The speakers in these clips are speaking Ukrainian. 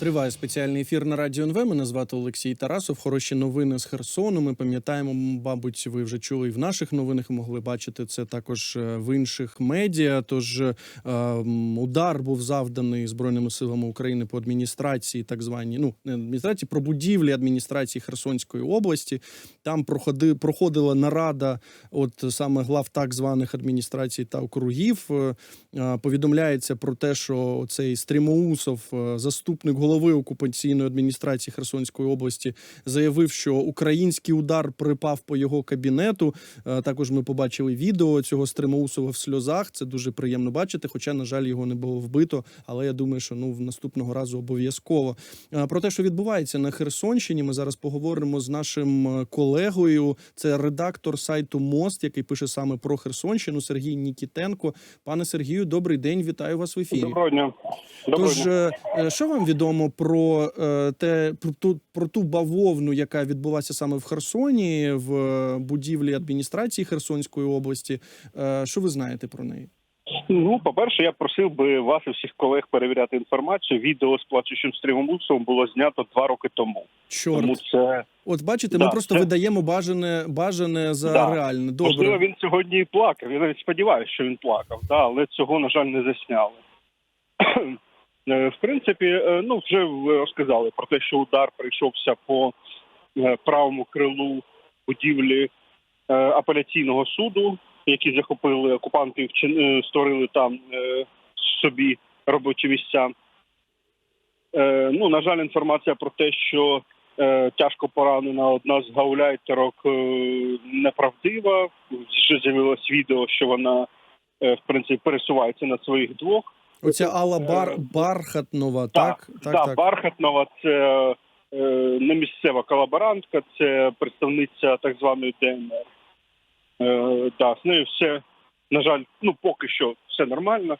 Триває спеціальний ефір на радіо НВ. Мене звати Олексій Тарасов. Хороші новини з Херсону. Ми пам'ятаємо, мабуть, ви вже чули і в наших новинах. Могли бачити це також е, в інших медіа. Тож е, удар був завданий збройними силами України по адміністрації, так звані ну не адміністрації, про будівлі адміністрації Херсонської області. Там проходи, проходила нарада, от саме глав так званих адміністрацій та округів. Е, Повідомляється про те, що цей Стрімоусов, заступник голови окупаційної адміністрації Херсонської області, заявив, що український удар припав по його кабінету. Е, Також ми побачили відео цього Стримоусова в сльозах. Це дуже приємно бачити. Хоча, на жаль, його не було вбито. Але я думаю, що ну в наступного разу обов'язково. Е, Про те, що відбувається на Херсонщині, ми зараз поговоримо з нашим е, колегою. Це редактор сайту Мост, який пише саме про Херсонщину, Сергій Нікітенко. Пане Сергію, добрий день. Вітаю вас в ефірі. Доброго дня. Доброго Тож, дня. що вам відомо про е, те про ту про ту бавовну, яка відбулася саме в Херсоні, в будівлі адміністрації Херсонської області? Е, Що ви знаєте про неї? Ну, по-перше, я просив би вас і всіх колег перевіряти інформацію. Відео з плачучим стрімомусом було знято два роки тому. Чорт, Тому це от бачите, Да, ми просто це- видаємо бажане бажане за Да. реальне. можливо він сьогодні і плакав. Я навіть сподіваюся, що він плакав, да, але цього на жаль не засняли. Е, В принципі, е, ну вже розказали про те, що удар прийшовся по е, правому крилу будівлі апеляційного суду, які захопили окупанти створили там собі робочі місця. Ну, на жаль, інформація про те, що тяжко поранена одна з гауляйтерок неправдива. Вже з'явилось відео, що вона в принципі пересувається на своїх двох. Оця Алла Бар Бархатнова, так так, да, так. Бархатнова це е, не місцева колаборантка, це представниця так званої ДНР. Е, да, з нею все, на жаль, ну поки що все нормально.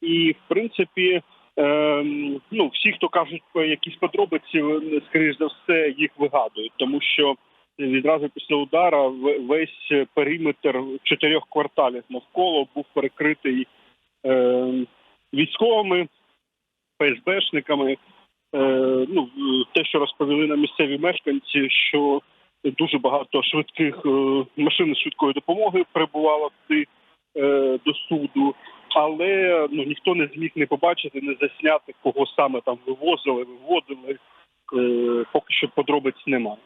І в принципі, е, ну всі, хто кажуть про якісь подробиці, скоріш за все їх вигадують, тому що відразу після удара весь периметр чотирьох кварталів навколо був перекритий е, військовими, ФСБшниками. Е, ну, те, що розповіли на місцеві мешканці, що дуже багато швидких е, машин швидкої допомоги прибувало туди е, до суду, але ну ніхто не зміг не побачити, не засняти, кого саме там вивозили, виводили. Е, поки що подробиць немає.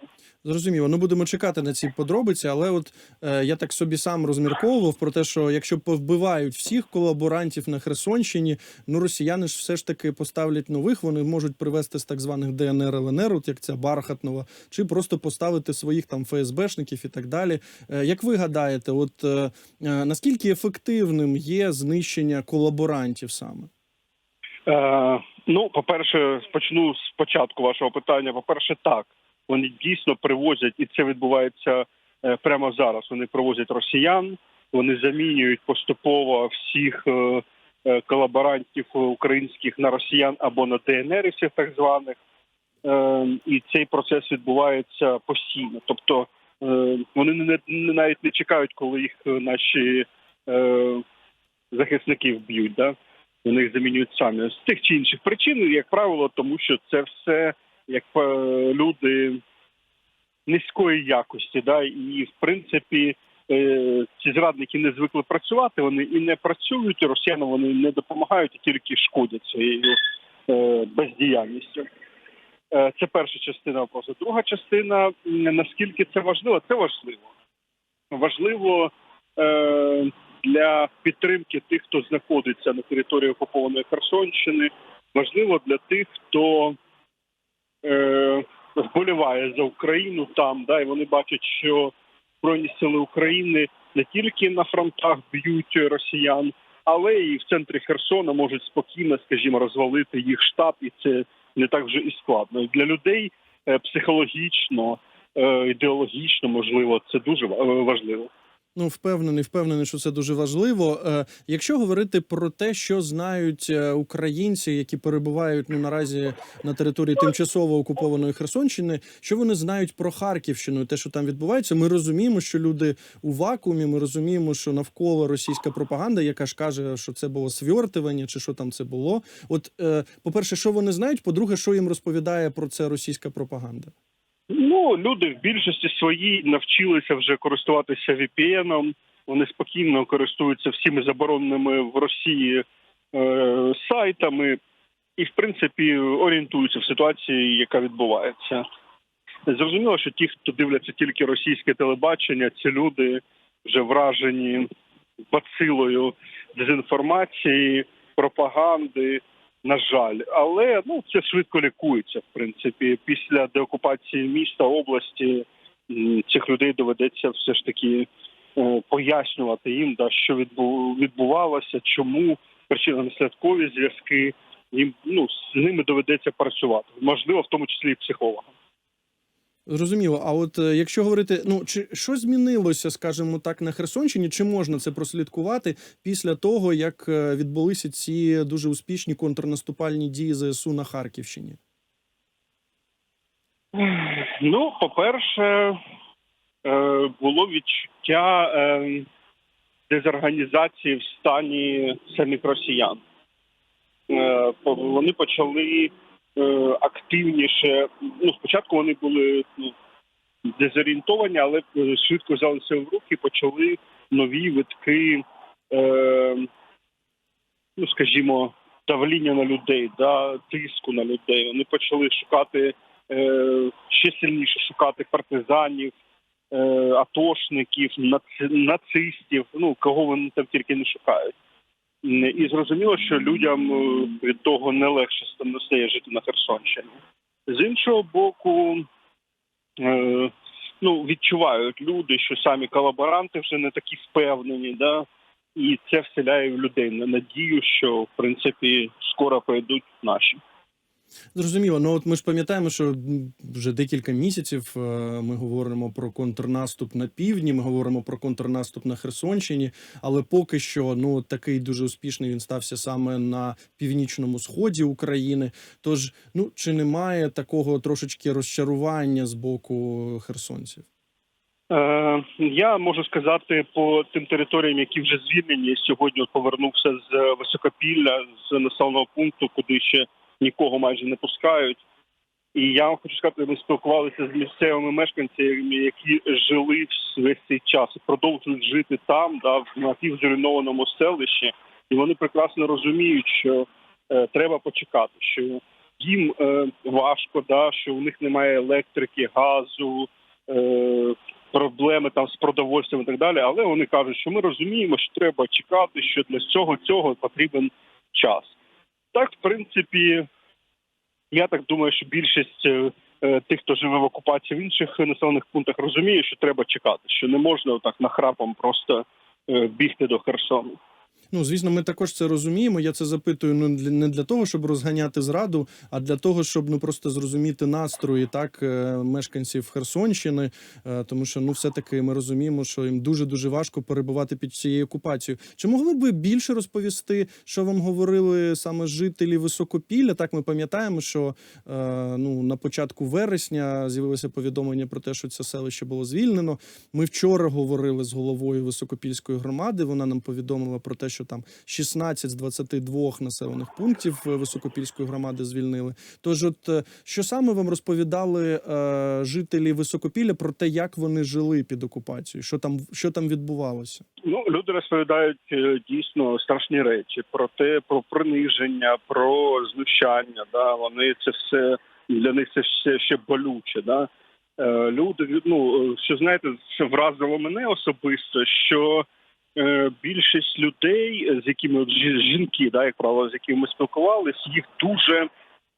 Зрозуміло, ну будемо чекати на ці подробиці, але от е, я так собі сам розмірковував про те, що якщо повбивають всіх колаборантів на Херсонщині, ну росіяни ж все ж таки поставлять нових, вони можуть привезти з так званих ДНР ЛНР, от як ця Бархатнова, чи просто поставити своїх там ФСБшників і так далі. Е, як ви гадаєте, от е, е, наскільки ефективним є знищення колаборантів саме? Е, ну, по-перше, почну з початку вашого питання. По-перше, так вони дійсно привозять, і це відбувається е, прямо зараз. Вони привозять росіян, вони замінюють поступово всіх е, е, колаборантів українських на росіян або на ДНРівців так званих. І цей процес відбувається постійно. Тобто вони не, не навіть не чекають, коли їх наші захисники вб'ють. Да? Вони їх замінюють самі з тих чи інших причин, як правило, тому що це все як е, люди низької якості, да, і в принципі е, ці зрадники не звикли працювати, вони і не працюють, і росіянам вони не допомагають, а тільки шкодять своєю е, бездіяльністю. Це перша частина вопросу. Друга частина наскільки це важливо, це важливо. Важливо для підтримки тих, хто знаходиться на території окупованої Херсонщини. Важливо для тих, хто е, вболіває за Україну там, да, і вони бачать, що Збройні сили України не тільки на фронтах б'ють росіян, але і в центрі Херсона можуть спокійно, скажімо, розвалити їх штаб, і це не так вже і складно. І для людей е, психологічно, е, ідеологічно, можливо, це дуже важливо. Ну, впевнений, впевнений, що це дуже важливо. Е, якщо говорити про те, що знають е, українці, які перебувають ну наразі на території тимчасово окупованої Херсонщини, що вони знають про Харківщину, те, що там відбувається, ми розуміємо, що люди у вакуумі. Ми розуміємо, що навколо російська пропаганда, яка ж каже, що це було свертування, чи що там це було. От, е, по-перше, що вони знають, по-друге, що їм розповідає про це російська пропаганда. Ну, люди в більшості своїй навчилися вже користуватися VPN-ом. Вони спокійно користуються всіми забороненими в Росії е, сайтами і, в принципі, орієнтуються в ситуації, яка відбувається. Зрозуміло, що ті, хто дивляться тільки російське телебачення, ці люди вже вражені бацилою дезінформації, пропаганди. На жаль, але ну це швидко лікується. В принципі, після деокупації міста області цих людей доведеться все ж таки е, пояснювати їм, да що відбу- відбувалося, чому причинно-наслідкові зв'язки. Їм ну з ними доведеться працювати, можливо, в тому числі і психологам. Зрозуміло. А от е, якщо говорити, ну чи що змінилося, скажімо так, на Херсонщині? Чи можна це прослідкувати після того, як е, відбулися ці дуже успішні контрнаступальні дії ЗСУ на Харківщині? Ну, по-перше, е, було відчуття дезорганізації в стані самих росіян. Вони почали активніше. Ну, спочатку вони були ну, дезорієнтовані, але е, швидко взяли себе в руки і почали нові витки, е, ну скажімо, давління на людей, да, тиску на людей. Вони почали шукати е, ще сильніше шукати партизанів, е, атошників, наци- нацистів, ну кого вони там тільки не шукають. І зрозуміло, що людям е, від того не легше стає жити на Херсонщині. З іншого боку, е, ну відчувають люди, що самі колаборанти вже не такі впевнені, да, і це вселяє в людей на надію, що в принципі скоро прийдуть наші. Зрозуміло, ну от ми ж пам'ятаємо, що вже декілька місяців е, ми говоримо про контрнаступ на півдні, ми говоримо про контрнаступ на Херсонщині, але поки що ну такий дуже успішний він стався саме на північному сході України. Тож, ну чи немає такого трошечки розчарування з боку херсонців? Е, я можу сказати по тим територіям, які вже звільнені. Сьогодні повернувся з Високопілля, з населеного пункту, куди ще нікого майже не пускають. І я вам хочу сказати, ми спілкувалися з місцевими мешканцями, які жили весь цей час продовжують жити там, да, в напівзруйнованому селищі, і вони прекрасно розуміють, що е, треба почекати, що їм е, важко, да, що у них немає електрики, газу. Е, проблеми там з продовольствям і так далі, але вони кажуть, що ми розуміємо, що треба чекати, що для цього цього потрібен час. Так, в принципі, я так думаю, що більшість е, е, тих, хто живе в окупації в інших населених пунктах, розуміє, що треба чекати, що не можна отак нахрапом просто е, бігти до Херсону. Ну, звісно, ми також це розуміємо. Я це запитую ну не для того, щоб розганяти зраду, а для того, щоб ну просто зрозуміти настрої так е, мешканців Херсонщини, е, тому що ну, все таки ми розуміємо, що їм дуже дуже важко перебувати під цією окупацією. Чи могли б ви більше розповісти, що вам говорили саме жителі Високопілля? Так, ми пам'ятаємо, що е, ну на початку вересня з'явилося повідомлення про те, що це селище було звільнено. Ми вчора говорили з головою Високопільської громади. Вона нам повідомила про те, що там 16 з 22 населених пунктів е, Високопільської громади звільнили. Тож, от е, що саме вам розповідали е, жителі Високопілля про те, як вони жили під окупацією? Що там що там відбувалося? Ну, люди розповідають е, дійсно страшні речі про те, про приниження, про знущання. Да, вони це все для них це все ще болюче. Да. Люди, ну що знаєте, що вразило мене особисто, що більшість людей, е, з якими жінки, да, як правило, з якими ми спілкувалися, їх дуже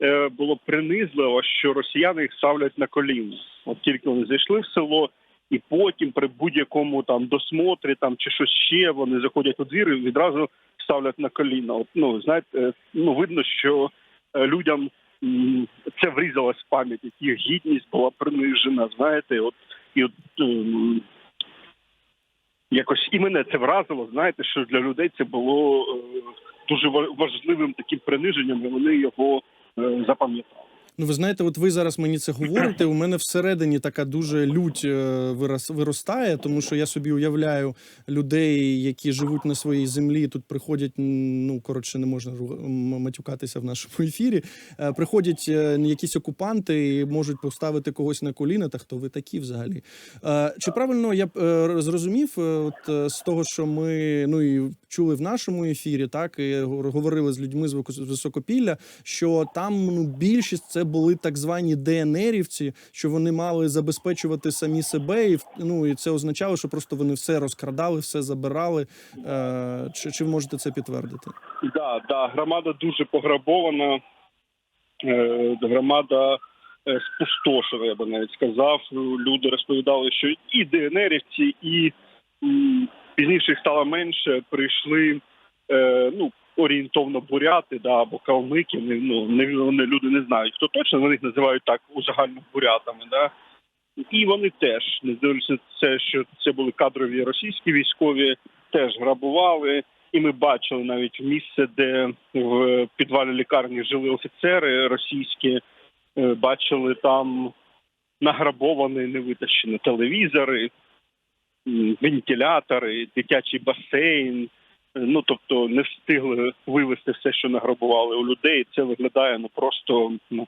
е, було принизливо, що росіяни їх ставлять на коліна. От тільки вони зайшли в село, і потім при будь-якому там досмотрі там чи щось ще вони заходять у двір і відразу ставлять на коліна. От, ну знаєте, е, ну видно, що е, людям це врізалось в пам'ять, їх гідність була принижена. Знаєте, от і от якось і мене це вразило. Знаєте, що для людей це було е, дуже важливим таким приниженням, і вони його е, запам'ятали. Ну, ви знаєте, от ви зараз мені це говорите. У мене всередині така дуже лють е, вирос- виростає, тому що я собі уявляю людей, які живуть на своїй землі. Тут приходять, ну коротше, не можна матюкатися в нашому ефірі. Е, Приходять е, якісь окупанти і можуть поставити когось на коліна. Та хто ви такі взагалі? Чи правильно я зрозумів, от з того, що ми ну і чули в нашому ефірі, так і говорили з людьми з високопілля, що там ну більшість це були так звані ДНРівці, що вони мали забезпечувати самі себе, і ну і це означало, що просто вони все розкрадали, все забирали. Е, Чи, чи можете це підтвердити? Да, да, громада дуже пограбована. Е, громада е, спустошена, я би навіть сказав. Люди розповідали, що і ДНРівці, і пізніше їх стало менше. Прийшли е, ну, орієнтовно буряти, да, або калмики. Не, ну, не, вони люди не знають, хто точно, вони їх називають так узагально бурятами. Да. І вони теж, не дивлячись на це, що це були кадрові російські військові, теж грабували. І ми бачили навіть місце, де в підвалі лікарні жили офіцери російські, е, бачили там награбовані, невитащені телевізори, вентилятори, дитячий басейн. Ну тобто не встигли вивезти все, що награбували у людей. Це виглядає ну просто ну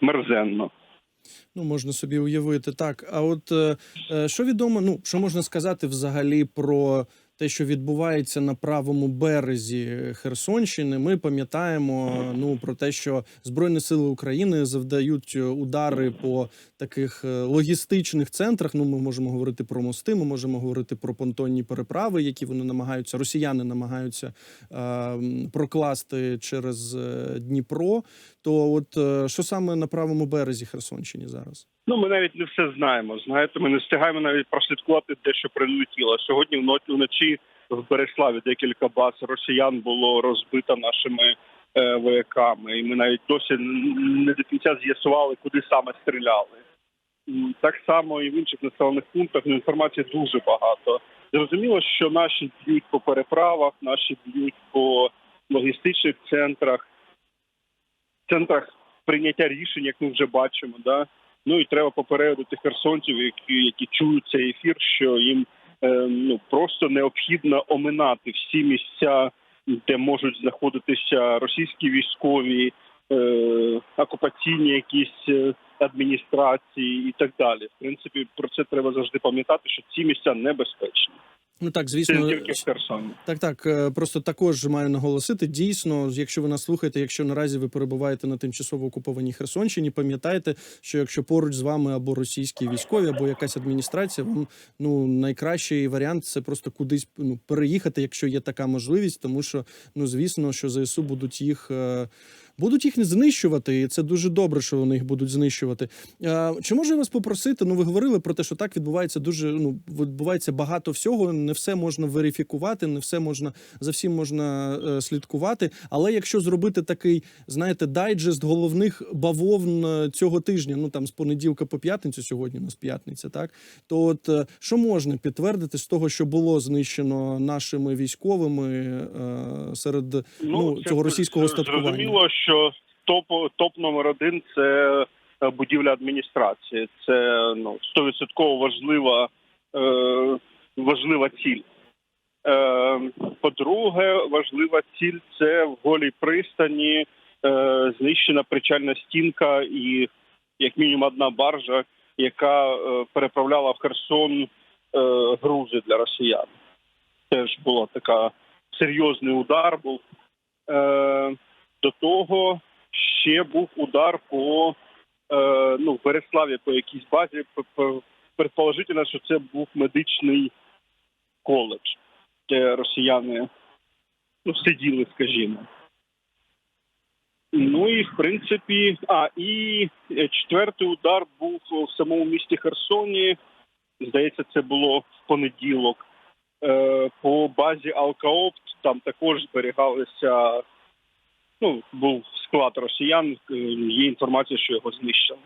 мерзенно. Ну, можна собі уявити так. А от е, е, що відомо, ну що можна сказати взагалі про те, що відбувається на правому березі Херсонщини? Ми пам'ятаємо ну про те, що Збройні сили України завдають е, удари по таких е, логістичних центрах. Ну, ми можемо говорити про мости, ми можемо говорити про понтонні переправи, які вони намагаються, росіяни намагаються е, прокласти через е, Дніпро. То от що саме на правому березі Херсонщини зараз? Ну, ми навіть не все знаємо. Знаєте, ми не встигаємо навіть прослідкувати те, що прилетіло. Сьогодні вно- вночі в Береславі декілька баз росіян було розбито нашими е, вояками, і ми навіть досі не до кінця з'ясували, куди саме стріляли. Так само і в інших населених пунктах ну, інформації дуже багато. Зрозуміло, що наші б'ють по переправах, наші б'ють по логістичних центрах, центрах прийняття рішень, як ми вже бачимо. Да? Ну і треба попередити херсонців, які, які чують цей ефір, що їм е, ну просто необхідно оминати всі місця, де можуть знаходитися російські військові, е, окупаційні якісь е, адміністрації і так далі. В принципі, про це треба завжди пам'ятати, що ці місця небезпечні. Ну так, звісно. Так, так. е, Просто також маю наголосити. Дійсно, якщо ви нас слухаєте, якщо наразі ви перебуваєте на тимчасово окупованій Херсонщині, пам'ятайте, що якщо поруч з вами або російські військові, або якась адміністрація, вам ну найкращий варіант це просто кудись ну переїхати, якщо є така можливість, тому що ну звісно, що ЗСУ будуть їх. е, Будуть їх не знищувати, і це дуже добре, що вони їх будуть знищувати. Чи можу я вас попросити? Ну, ви говорили про те, що так відбувається дуже. Ну відбувається багато всього. Не все можна верифікувати, не все можна за всім можна е, слідкувати. Але якщо зробити такий, знаєте, дайджест головних бавовн е, цього тижня, ну там з понеділка по п'ятницю, сьогодні у нас п'ятниця, так то от е, що можна підтвердити з того, що було знищено нашими військовими е, серед ну, це цього російського остаткування? Зрозуміло, що топ топ номер один це е, будівля адміністрації. Це ну стовідсотково важлива е, важлива ціль. Е, по-друге, важлива ціль це в голій пристані е, знищена причальна стінка і як мінімум одна баржа, яка е, переправляла в Херсон е, грузи для росіян. Теж була така серйозний удар був. Е, до того ще був удар по е, ну, Береславі по якійсь базі. Предположительно, що це був медичний коледж, де росіяни ну, сиділи, скажімо. Ну і в принципі, а і четвертий удар був в самому місті Херсоні. Здається, це було в понеділок. Е, по базі Алкаопт там також зберігалися. Ну, був склад росіян. е, Є інформація, що його знищили.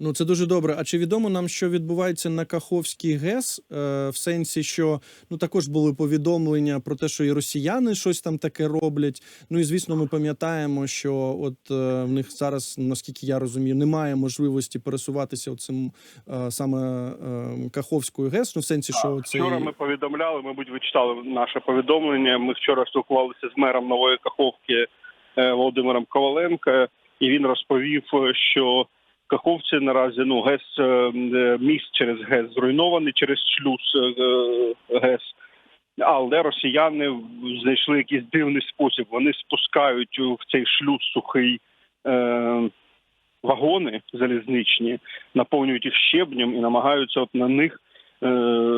Ну це дуже добре. А чи відомо нам, що відбувається на Каховській ГЕС? Е, в сенсі, що ну також були повідомлення про те, що і росіяни щось там таке роблять. Ну і звісно, ми пам'ятаємо, що от е, в них зараз, наскільки я розумію, немає можливості пересуватися оцим е, саме е, Каховською ГЕС. Ну в сенсі, що це Вчора ми повідомляли, мабуть, ви читали наше повідомлення. Ми вчора спілкувалися з мером Нової Каховки Володимиром Коваленко, і він розповів, е, що Каховці наразі ну ГЕС е, е, міст через ГЕС зруйнований через шлюз е, ГЕС. Але росіяни знайшли якийсь дивний спосіб. Вони спускають в цей шлюз сухий е, вагони залізничні, наповнюють їх щебнем і намагаються от на них е,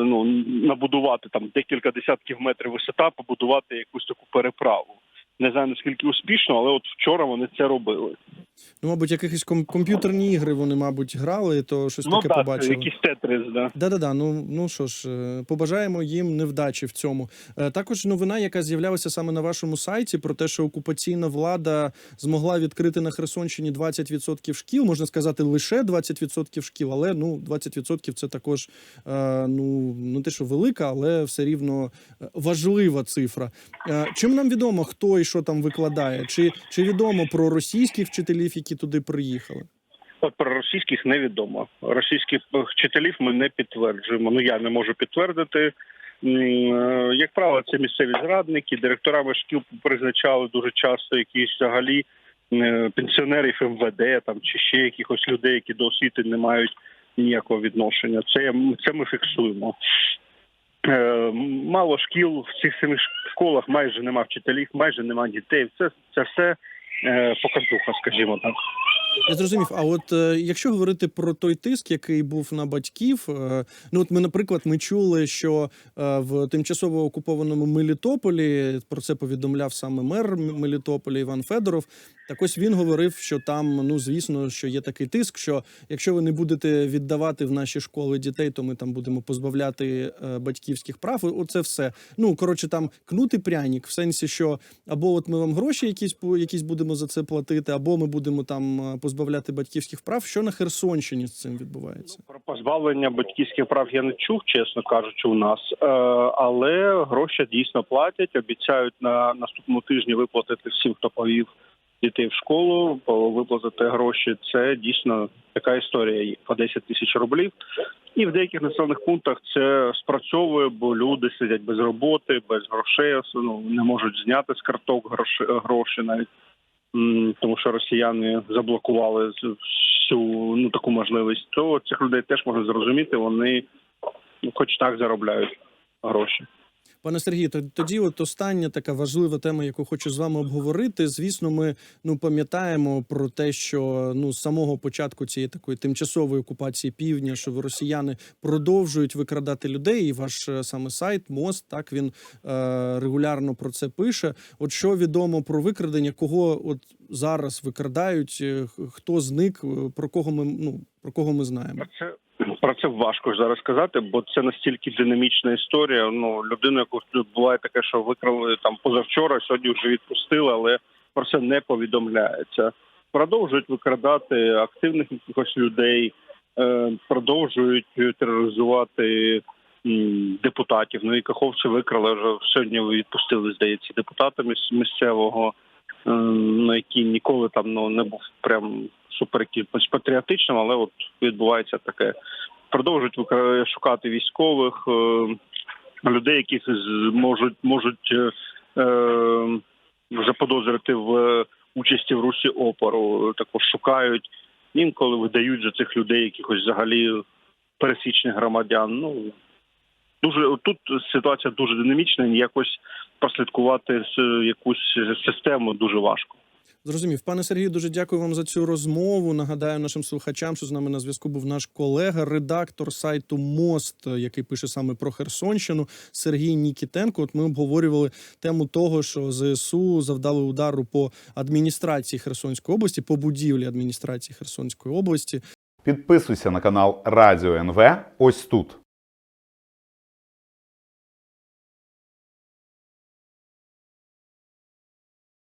ну, набудувати там декілька десятків метрів висота, побудувати якусь таку переправу. Не знаю наскільки успішно, але от вчора вони це робили. ну, мабуть, якихось ком- комп'ютерні ігри вони, мабуть, грали, то щось ну таке так, побачили. якийсь тетрис, да. Да-да-да, ну, ну що ж, е, побажаємо їм невдачі в цьому. Е, Також новина, яка з'являлася саме на вашому сайті, про те, що окупаційна влада змогла відкрити на Херсонщині 20% шкіл, можна сказати, лише 20% шкіл, але ну 20% це також е, ну не те, що велика, але все рівно важлива цифра. Чим нам відомо, хто і що там викладає? Чи, чи відомо про російських вчителів, які туди приїхали? От про російських невідомо. Російських вчителів ми не підтверджуємо. Ну я не можу підтвердити. Е, Як правило, це місцеві зрадники, директорами шкіл призначали дуже часто якісь взагалі е, пенсіонерів МВД там чи ще якихось людей, які до освіти не мають ніякого відношення. Це, це ми фіксуємо. Е, Мало шкіл в цих самих школах майже нема вчителів, майже нема дітей. Це, це все е, показуха, скажімо так. Я зрозумів. А от е, якщо говорити про той тиск, який був на батьків, е, ну от ми, наприклад, ми чули, що е, в тимчасово окупованому Мелітополі про це повідомляв саме мер Мелітополя Іван Федоров. Так ось він говорив, що там, ну звісно, що є такий тиск, що якщо ви не будете віддавати в наші школи дітей, то ми там будемо позбавляти е, батьківських прав. Оце все. Ну коротше, там кнути пряник, в сенсі, що або от ми вам гроші якісь якісь будемо за це платити, або ми будемо там е, позбавляти батьківських прав. Що на Херсонщині з цим відбувається? Про позбавлення батьківських прав я не чув, чесно кажучи, у нас, Е, але гроші дійсно платять. Обіцяють на наступному тижні виплатити всім, хто повів дітей в школу, виплатити гроші. Це дійсно така історія по 10 тисяч рублів. І в деяких населених пунктах це спрацьовує, бо люди сидять без роботи, без грошей, ну, не можуть зняти з карток гроші, гроші навіть. Тому що росіяни заблокували всю ну таку можливість, то цих людей теж можна зрозуміти. Вони хоч так заробляють гроші. Пане Сергію, то- тоді, от остання така важлива тема, яку хочу з вами обговорити. Звісно, ми ну пам'ятаємо про те, що ну з самого початку цієї такої тимчасової окупації півдня, що росіяни продовжують викрадати людей. І ваш е, саме сайт мост так він е, регулярно про це пише. От що відомо про викрадення, кого от зараз викрадають, е, хто зник, е, про кого ми ну про кого ми знаємо. Це про це важко зараз сказати, бо це настільки динамічна історія. Ну людину, яку буває таке, що викрали там позавчора, сьогодні вже відпустили, але про це не повідомляється. Продовжують викрадати активних якихось людей, е, продовжують тероризувати депутатів. Ну і каховці викрали вже сьогодні. Відпустили, здається, депутата міс- місцевого, е, ну який ніколи там ну не був прям супер патріотичним, але от відбувається таке. Продовжують шукати військових е, людей, яких можуть можуть е, е, заподозрити в участі в русі опору. Також шукають інколи видають за цих людей якихось взагалі пересічних громадян. Ну дуже тут ситуація дуже динамічна. Якось прослідкувати якусь систему дуже важко. Зрозумів, пане Сергію, дуже дякую вам за цю розмову. Нагадаю нашим слухачам, що з нами на зв'язку був наш колега, редактор сайту Мост, який пише саме про Херсонщину, Сергій Нікітенко. От ми обговорювали тему того, що ЗСУ завдали удару по адміністрації Херсонської області, по будівлі адміністрації Херсонської області. Підписуйся на канал Радіо НВ ось тут.